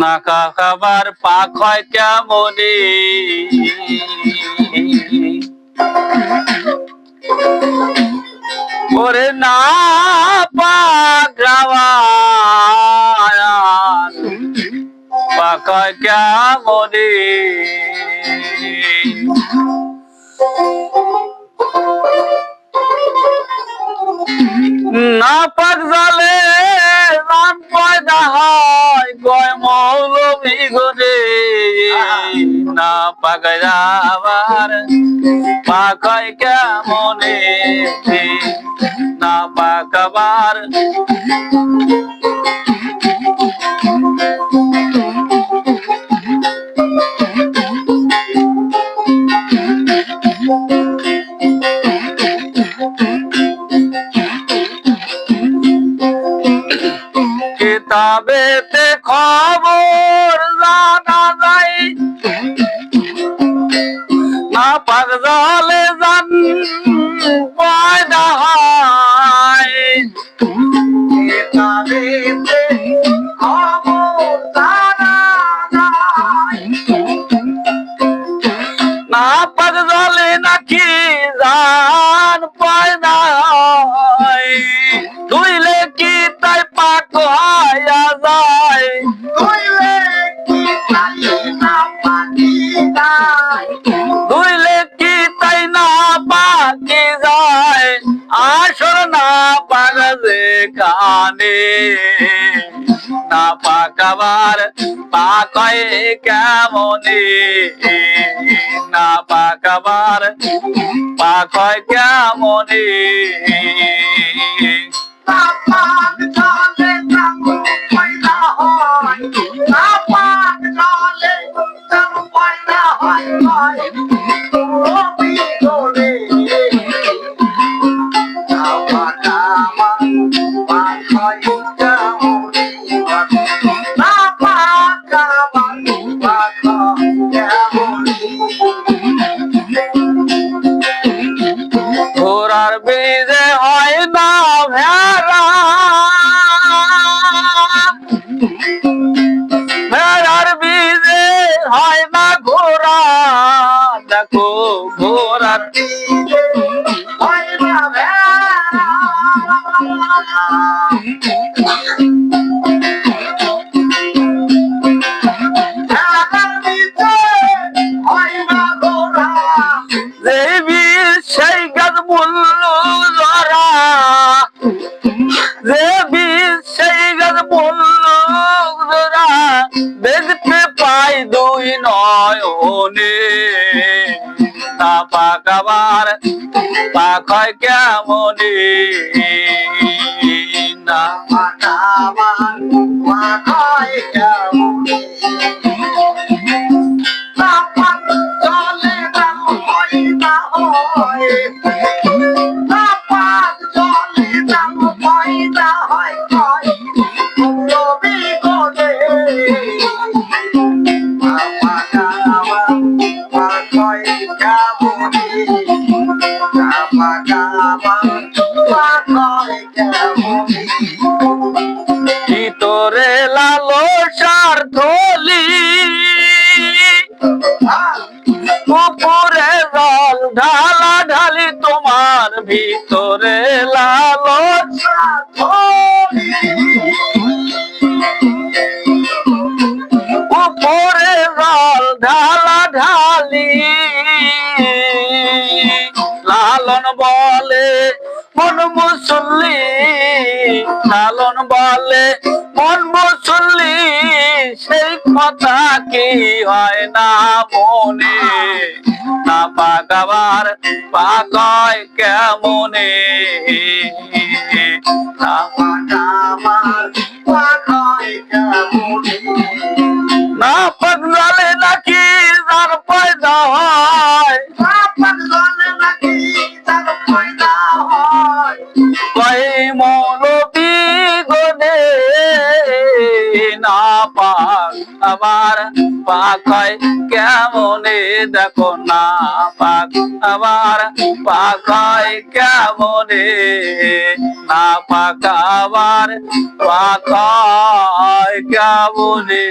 নাকা খাবার পাক হয় কেমনে ওরে না পাক হয় কেমনে না পাক জালে রান পয়দা হয় কয় মৌলবি গরে না পাক যাবার পাকায় কেমনে? না পাকাবার Thank you. পাক জলে নাকি জান পয়দা হয় দুইলে কি তাই পাক হইয়া যায়? দুইলে কি তাই না পাকি যায়? আসর না পাগজে কানে। না পাকাবার পাকয় কেমনে? না পাকাবার পাকয় কেমনে? ঘোড়ার বীজে হয় না ভেড়া। ভেড়ার বীজে হয় না ঘোড়া। দেখো ঘোড়ার বীজ সেই গাছ মূল্য যে সেই গাছ মূল্য ধরা দেখতে পাই দুই নয়নে। না পাকাবার পাখায় কেমনে? না ভিতরে ভিতরে লালো উপরে জল ঢালা ঢালি। লালন বলে মন মুসল্লি, লালন বলে মন মুসল্লি, সেই কথা কি হয় না মনে? না পাকাবার পাকয় কেমনে? না না পাকলে নাকি যার পয়দা হয়? কই মৌলবি গনে? না পাক আবার পাক হয় কেমনে? দেখো না, পাক। আবার পাক হয় কেমনে? না, পাক। আবার পাক হয় কেমনে?